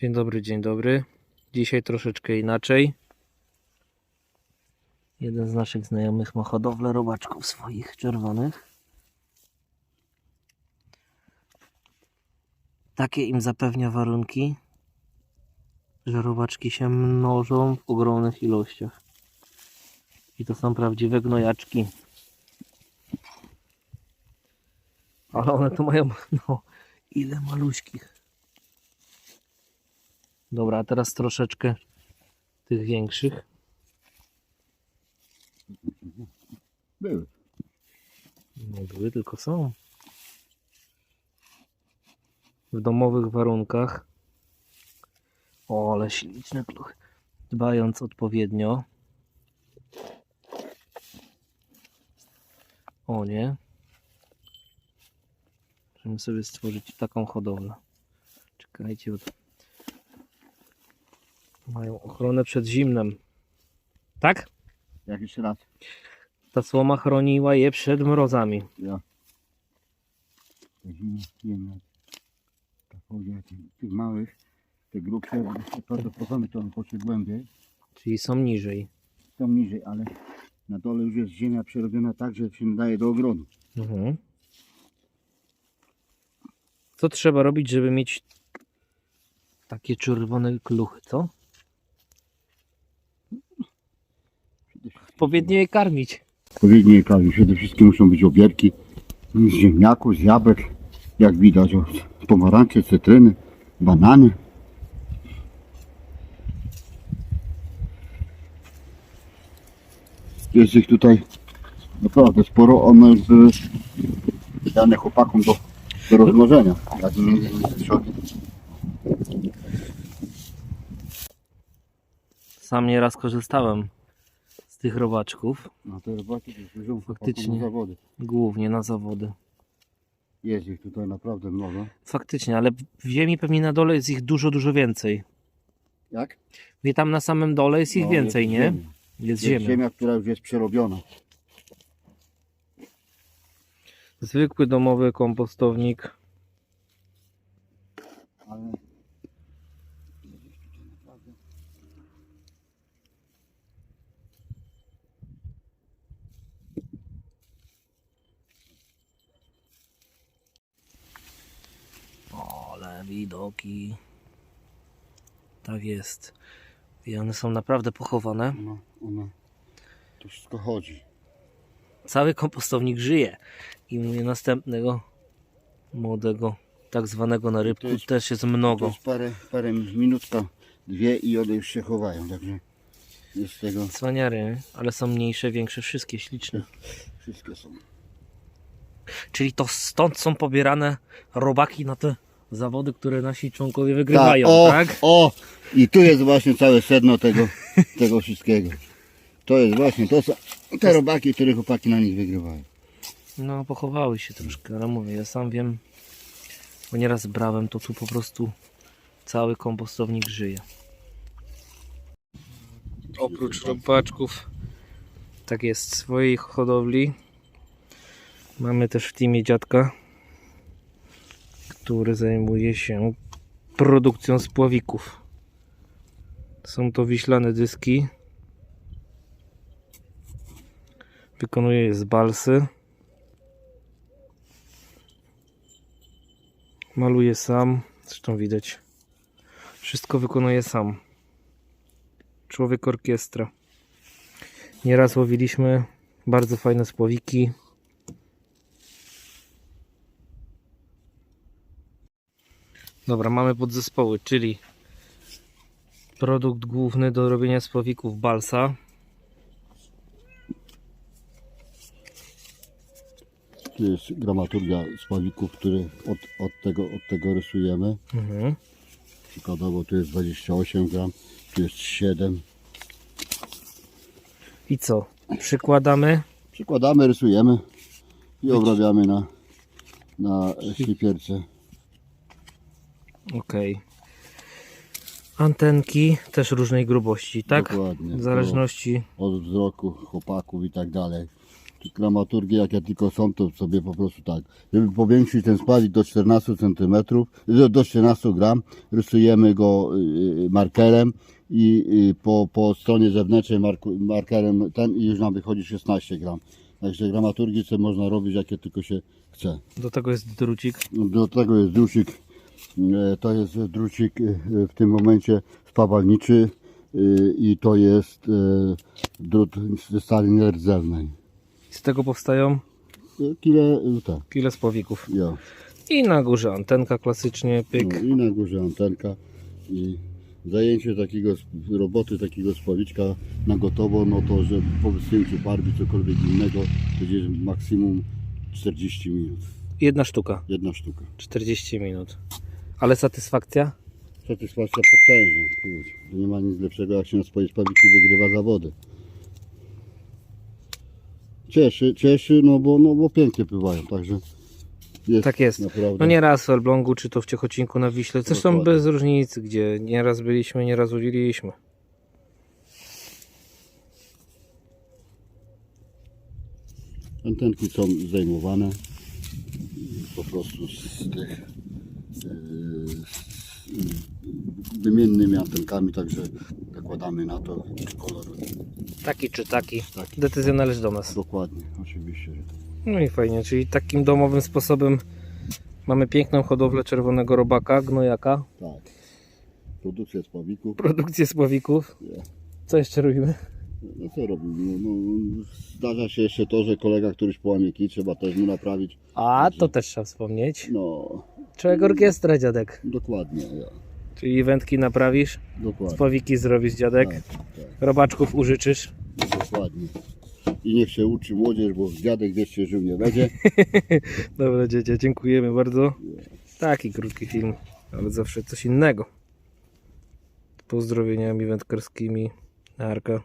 Dzień dobry, dzień dobry. Dzisiaj troszeczkę inaczej. Jeden z naszych znajomych ma hodowlę robaczków swoich czerwonych. Takie im zapewnia warunki, że robaczki się mnożą w ogromnych ilościach. I to są prawdziwe gnojaczki. Ale one tu mają, no, ile maluśkich. Dobra, a teraz troszeczkę tych większych. Były. Nie były, tylko są. W domowych warunkach. O, ale śliczne kluchy. Dbając odpowiednio. O nie. Możemy sobie stworzyć taką hodowlę. Czekajcie, bo. Mają ochronę przed zimnem. Tak? Jak jeszcze raz. Ta słoma chroniła je przed mrozami. Ja. Te zimne, jemne. Tak powiedział, tych, małych, te grubsze, prawdopodobnie to poszły głębiej, Czyli są niżej. są niżej, ale na dole już jest ziemia przerobiona tak, że się nadaje do ogrodu. Mhm. Co trzeba robić, żeby mieć takie czerwone kluchy, co? Odpowiednio je karmić. Odpowiednie je karmi. Przede wszystkim muszą być obierki z ziemniaków, z jabłek, jak widać, o, pomarańcze, cytryny, banany. Jest ich tutaj naprawdę sporo. One już były dane chłopakom do, do rozmnożenia. Jak Sam nieraz korzystałem z tych robaczków, no te robaki to służą Faktycznie. na zawody. głównie na zawody. Jest ich tutaj naprawdę mnogo. Faktycznie, ale w ziemi pewnie na dole jest ich dużo, dużo więcej. Jak? Wie tam na samym dole jest ich No, więcej, jest nie? ziemia. Jest Jest ziemia. ziemia, która już jest przerobiona. Zwykły domowy kompostownik. Ale Ale widoki. Tak jest. I one są naprawdę pochowane. ona, ona to wszystko chodzi. Cały kompostownik żyje. I mówię następnego młodego, tak zwanego na rybku, To jest- też jest To mnogo. jest parę, parę minutka, dwie i one już się chowają, także jest tego Cwaniary, ale są mniejsze, większe, wszystkie śliczne. wszystkie są. Czyli to stąd są pobierane robaki na te zawody, które nasi członkowie wygrywają, o, tak? o! I tu jest właśnie całe sedno tego, tego wszystkiego. To jest właśnie, to są te robaki, które chłopaki na nich wygrywają. No, pochowały się troszkę, ale mówię, ja sam wiem, bo nieraz brałem, to tu po prostu cały kompostownik żyje. Oprócz robaczków, tak jest, swojej hodowli, mamy też w teamie dziadka, który zajmuje się produkcją spławików. Są to wiślane dyski. Wykonuje je z balsy. Maluje sam, zresztą widać. Wszystko wykonuje sam. Człowiek orkiestra. Nieraz łowiliśmy bardzo fajne spławiki. Dobra, mamy podzespoły, czyli produkt główny do robienia spławików balsa. Tu jest dramaturgia sławików, który od, od, tego, od tego rysujemy. Mhm. Przykładowo tu jest 28 gram, tu jest 7. I co? Przykładamy. Przykładamy, rysujemy i obrabiamy na, na ślipierce. Ok. Antenki też różnej grubości, tak? Dokładnie. W zależności. Od wzroku chłopaków i tak dalej. Tu dramaturgie, jakie tylko są, to sobie po prostu tak. Żeby powiększyć ten spawik do 14 cm, do, do 14 gram, rysujemy go y, markerem i y, po, po stronie zewnętrznej marku, markerem ten i już nam wychodzi 16 gram. Także dramaturgii co można robić jakie tylko się chce. Do tego jest drucik. Do tego jest drucik, to jest drucik e, w tym momencie spawalniczy e, i to jest e, drut ze stali. Z tego powstają E, Kile, e, tak, kile spławików. ja. I na górze antenka klasycznie, pyk. No, I na górze antenka i zajęcie takiego roboty, takiego spławiczka na gotowo, no to, że po wycięciu farby cokolwiek innego, to jest maksimum 40 minut, Jedna sztuka, jedna sztuka. 40 minut. Ale satysfakcja? Satysfakcja potężna, kurczę. To nie ma nic lepszego jak się na swoje spawiki wygrywa zawody. Cieszy, cieszy, no bo, no bo pięknie pływają, także jest Tak jest. naprawdę. No nieraz w Elblągu, czy to w Ciechocinku na Wiśle. Zresztą Dokładnie. bez różnicy, gdzie nieraz byliśmy, nieraz udzieliliśmy. Antenki są zdejmowane po prostu z tych wymiennymi antenkami, także nakładamy na to kolor Taki czy taki. taki. Decyzja należy do nas. Dokładnie, oczywiście, tak. No i fajnie, czyli takim domowym sposobem mamy piękną hodowlę czerwonego robaka, gnojaka, tak. Produkcja spawików. produkcję sławików. Nie. Co jeszcze robimy? No co robimy? No, no, zdarza się jeszcze to, że kolega któryś połamie kij, trzeba też mu naprawić. A, to też trzeba wspomnieć. No, Człowiek orkiestra, dziadek. dokładnie, ja. Czyli wędki naprawisz, Dokładnie. spławiki zrobisz, dziadek. Tak, tak, Robaczków użyczysz. dokładnie. I niech się uczy młodzież, bo dziadek wiesz się żył nie będzie. Dobra, dziadzia, dziękujemy bardzo. Taki krótki film, ale zawsze coś innego. Pozdrowieniami wędkarskimi. Narka.